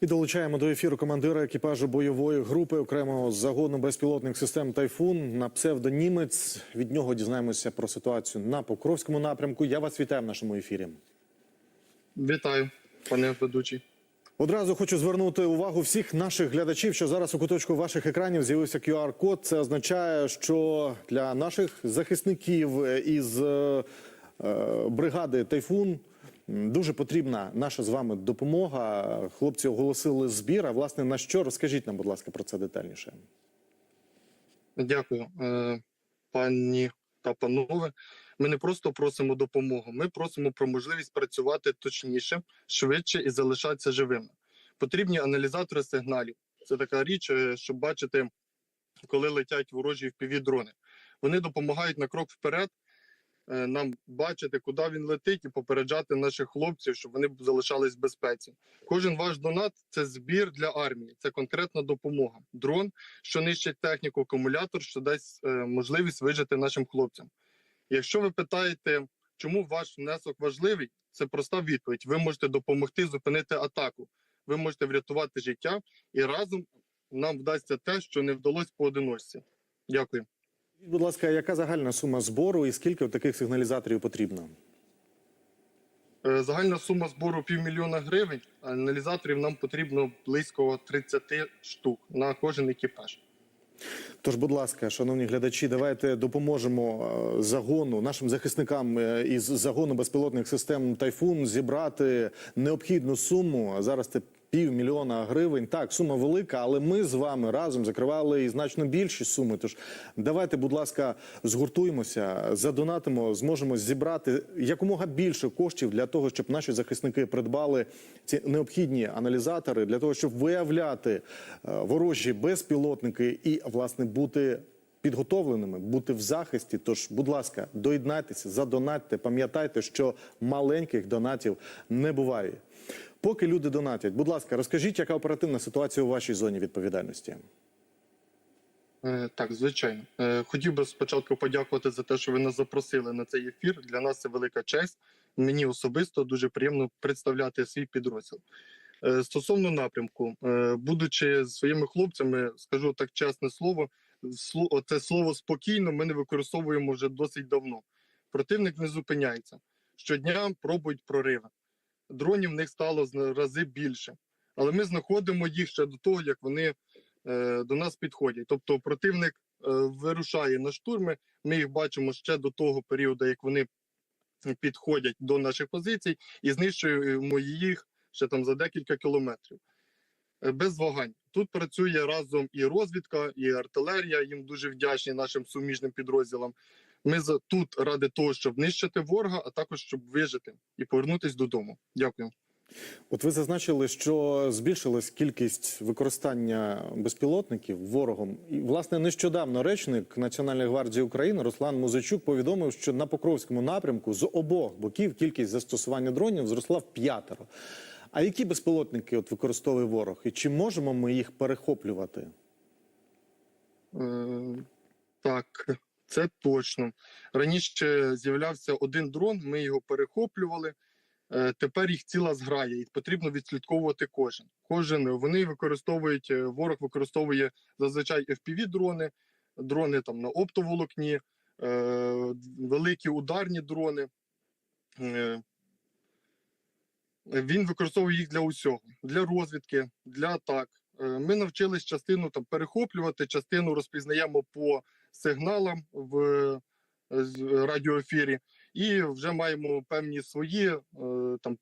І долучаємо до ефіру командира екіпажу бойової групи окремого загону безпілотних систем Тайфун на псевдонімець. Від нього дізнаємося про ситуацію на Покровському напрямку. Я вас вітаю в нашому ефірі. Вітаю, пане ведучий. Одразу хочу звернути увагу всіх наших глядачів, що зараз у куточку ваших екранів з'явився QR-код. Це означає, що для наших захисників із е, е, бригади Тайфун дуже потрібна наша з вами допомога. Хлопці оголосили збір. А власне на що розкажіть нам, будь ласка, про це детальніше. Дякую, е, пані та панове. Ми не просто просимо допомогу, ми просимо про можливість працювати точніше, швидше і залишатися живими. Потрібні аналізатори сигналів. Це така річ, е, щоб бачити, коли летять ворожі впіві дрони. Вони допомагають на крок вперед. Е, Нам бачити, куди він летить, і попереджати наших хлопців, щоб вони залишались в безпеці. Кожен ваш донат це збір для армії, це конкретна допомога. Дрон, що нищить техніку, акумулятор, що дасть е, можливість вижити нашим хлопцям. Якщо ви питаєте, чому ваш внесок важливий, це проста відповідь. Ви можете допомогти зупинити атаку, ви можете врятувати життя, і разом нам вдасться те, що не вдалося поодиночці. Дякую. Будь ласка, яка загальна сума збору і скільки таких сигналізаторів потрібно? Е, Загальна сума збору півмільйона гривень. а Аналізаторів нам потрібно близько 30 штук на кожен екіпаж. Тож, будь ласка, шановні глядачі, давайте допоможемо е, загону нашим захисникам е, із загону безпілотних систем Тайфун зібрати необхідну суму. Зараз це півмільйона гривень. Так, сума велика, але ми з вами разом закривали і значно більші суми. Тож давайте, будь ласка, згуртуємося, задонатимо, зможемо зібрати якомога більше коштів для того, щоб наші захисники придбали ці необхідні аналізатори для того, щоб виявляти е, ворожі безпілотники і власне бути. Підготовленими бути в захисті. Тож, будь ласка, доєднайтеся, задонатьте. Пам'ятайте, що маленьких донатів не буває. Поки люди донатять, будь ласка, розкажіть, яка оперативна ситуація у вашій зоні відповідальності? Е, Так, звичайно. Е, Хотів би спочатку подякувати за те, що ви нас запросили на цей ефір. Для нас це велика честь. Мені особисто дуже приємно представляти свій підрозділ. Е, Стосовно напрямку, будучи своїми хлопцями, скажу так чесне слово, це слово спокійно ми не використовуємо вже досить давно. Противник не зупиняється. Щодня пробують прориви. Дронів в них стало рази більше. Але ми знаходимо їх ще до того, як вони е, до нас підходять. Тобто противник е, вирушає на штурми. Ми їх бачимо ще до того періоду, як вони підходять до наших позицій, і знищуємо їх ще там за декілька кілометрів. Е, Без вагань. Тут працює разом і розвідка, і артилерія. Їм дуже вдячні нашим суміжним підрозділам. Ми за- тут ради того, щоб нищити ворога, а також щоб вижити і повернутися додому. Дякую. От ви зазначили, що збільшилась кількість використання безпілотників ворогом. І власне нещодавно речник Національної гвардії України Руслан Музичук повідомив, що на Покровському напрямку з обох боків кількість застосування дронів зросла в п'ятеро. А які безпілотники от використовує ворог? І чи можемо ми їх перехоплювати? Е, так, це точно. Раніше з'являвся один дрон, ми його перехоплювали. Е, тепер їх ціла зграя, і потрібно відслідковувати кожен. Кожен вони використовують, е, ворог використовує зазвичай fpv дрони, дрони там на оптоволокні, е, великі ударні дрони. Він використовує їх для усього, для розвідки, для атак. Ми навчились частину там перехоплювати, частину розпізнаємо по сигналам в е, радіоефірі, і вже маємо певні свої е, там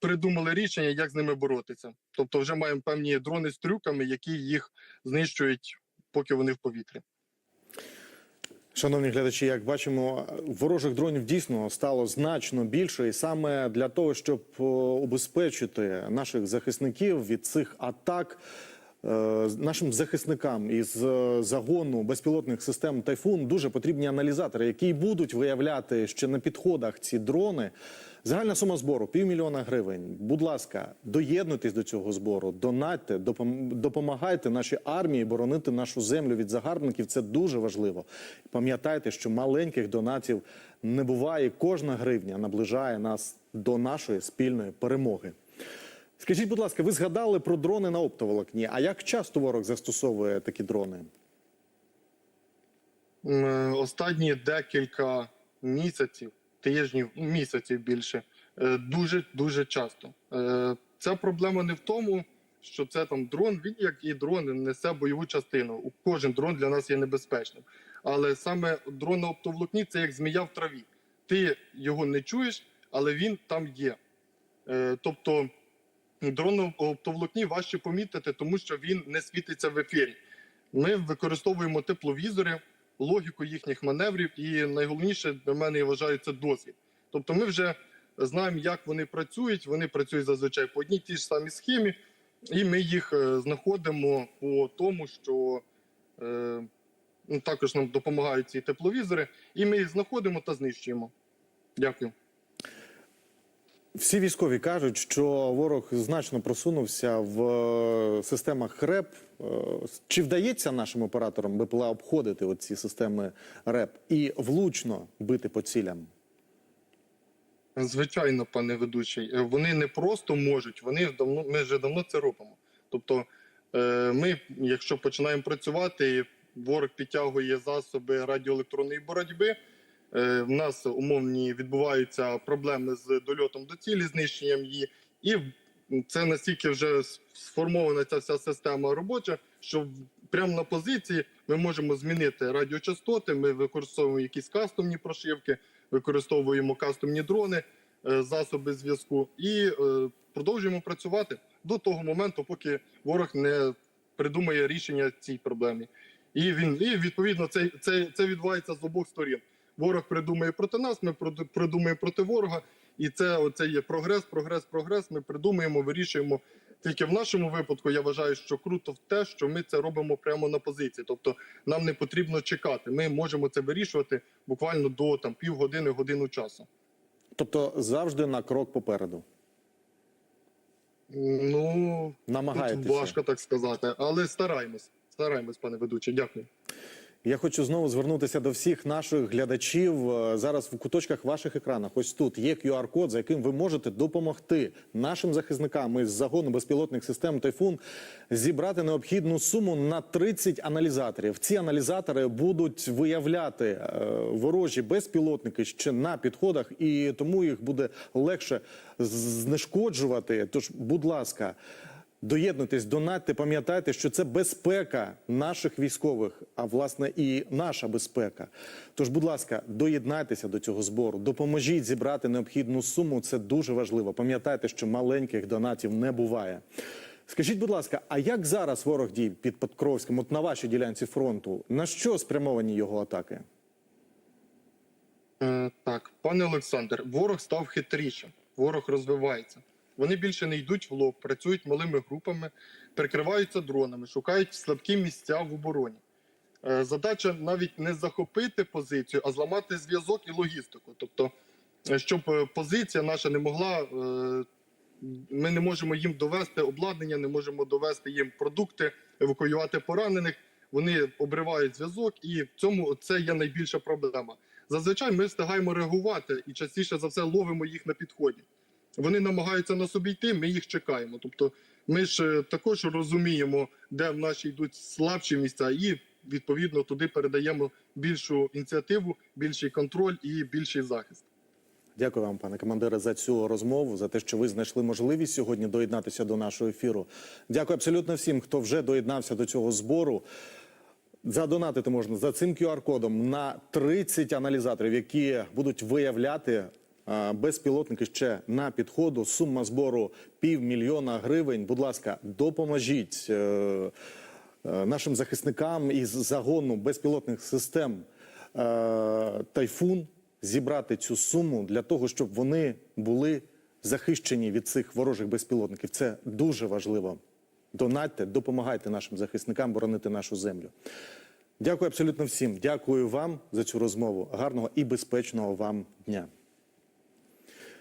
придумали рішення, як з ними боротися. Тобто, вже маємо певні дрони з трюками, які їх знищують, поки вони в повітрі. Шановні глядачі, як бачимо, ворожих дронів дійсно стало значно більше, і саме для того, щоб убезпечити наших захисників від цих атак. Е, Нашим захисникам із е, загону безпілотних систем Тайфун дуже потрібні аналізатори, які будуть виявляти ще на підходах ці дрони. Загальна сума збору півмільйона гривень. Будь ласка, доєднуйтесь до цього збору, донатьте, допом- допомагайте нашій армії боронити нашу землю від загарбників. Це дуже важливо. Пам'ятайте, що маленьких донатів не буває. Кожна гривня наближає нас до нашої спільної перемоги. Скажіть, будь ласка, ви згадали про дрони на оптоволокні. А як часто ворог застосовує такі дрони? Е, Останні декілька місяців, тижнів, ну, місяців більше, е, дуже дуже часто. Е, Ця проблема не в тому, що це там дрон, він як і дрон несе бойову частину. Кожен дрон для нас є небезпечним. Але саме дрон на оптоволокні це як змія в траві. Ти його не чуєш, але він там є. Тобто дрон на оптоволокні важче помітити, тому що він не світиться в ефірі. Ми використовуємо тепловізори, логіку їхніх маневрів, і найголовніше для мене я вважаю це досвід. Тобто, ми вже знаємо, як вони працюють. Вони працюють зазвичай по одній тій ж самій схемі, і ми їх е, знаходимо по тому, що е, ну, також нам допомагають ці тепловізори, і ми їх знаходимо та знищуємо. Дякую. Всі військові кажуть, що ворог значно просунувся в е, системах РЕП. Е, Чи вдається нашим операторам БПЛА обходити оці системи РЕП і влучно бити по цілям? Звичайно, пане ведучий, Е, вони не просто можуть, вони давно ми вже давно це робимо. Тобто, ми, якщо починаємо працювати, ворог підтягує засоби радіоелектронної боротьби. Е, В нас умовні відбуваються проблеми з дольотом до цілі, знищенням її, і це настільки вже сформована ця вся система робоча, що прямо на позиції ми можемо змінити радіочастоти. Ми використовуємо якісь кастомні прошивки, використовуємо кастомні дрони, е, засоби зв'язку і е, продовжуємо працювати до того моменту, поки ворог не придумає рішення цій проблемі. І він і відповідно це, це, це відбувається з обох сторін. Ворог придумує проти нас, ми придумуємо проти ворога. І це оце є прогрес, прогрес, прогрес. Ми придумуємо, вирішуємо. Тільки в нашому випадку я вважаю, що круто в те, що ми це робимо прямо на позиції. Тобто нам не потрібно чекати. Ми можемо це вирішувати буквально до там півгодини, годину часу. Тобто завжди на крок попереду. Ну Намагаєтеся. важко так сказати, але стараємось. Стараємось, пане ведучий. Дякую. Я хочу знову звернутися до всіх наших глядачів. Е, Зараз в куточках ваших екранах, ось тут є QR-код, за яким ви можете допомогти нашим захисникам із загону безпілотних систем Тайфун зібрати необхідну суму на 30 аналізаторів. Ці аналізатори будуть виявляти е, ворожі безпілотники ще на підходах, і тому їх буде легше знешкоджувати. Тож, будь ласка. Доєднуйтесь, донатьте, пам'ятайте, що це безпека наших військових, а власне і наша безпека. Тож, будь ласка, доєднайтеся до цього збору, допоможіть зібрати необхідну суму. Це дуже важливо. Пам'ятайте, що маленьких донатів не буває. Скажіть, будь ласка, а як зараз ворог діє під Покровським, от на вашій ділянці фронту? На що спрямовані його атаки? Е, так, пане Олександр, ворог став хитрішим, ворог розвивається. Вони більше не йдуть в лоб, працюють малими групами, прикриваються дронами, шукають слабкі місця в обороні. Е, Задача навіть не захопити позицію, а зламати зв'язок і логістику. Тобто, е, щоб е, позиція наша не могла, ми не можемо їм довести обладнання, не можемо довести їм продукти, евакуювати поранених. Вони обривають зв'язок, і в цьому це є найбільша проблема. Зазвичай ми встигаємо реагувати і частіше за все ловимо їх на підході. Вони намагаються нас обійти, ми їх чекаємо. Тобто, ми ж е, також розуміємо, де в наші йдуть слабші місця, і відповідно туди передаємо більшу ініціативу, більший контроль і більший захист. Дякую вам, пане командире, за цю розмову, за те, що ви знайшли можливість сьогодні доєднатися до нашого ефіру. Дякую абсолютно всім, хто вже доєднався до цього збору. Задонатити можна за цим QR-кодом на 30 аналізаторів, які будуть виявляти безпілотники ще на підходу. Сума збору півмільйона гривень. Будь ласка, допоможіть е, е, нашим захисникам із загону безпілотних систем е, Тайфун зібрати цю суму для того, щоб вони були захищені від цих ворожих безпілотників. Це дуже важливо. Донатьте, допомагайте нашим захисникам боронити нашу землю. Дякую абсолютно всім. Дякую вам за цю розмову. Гарного і безпечного вам дня.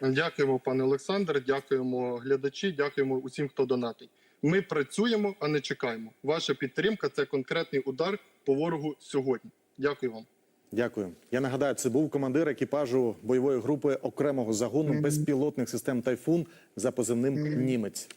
Дякуємо, пане Олександр. Дякуємо глядачі. Дякуємо усім, хто донатить. Ми працюємо, а не чекаємо. Ваша підтримка це конкретний удар по ворогу сьогодні. Дякую вам. Дякую. Я нагадаю, це був командир екіпажу бойової групи окремого загону безпілотних систем Тайфун за позивним Німець.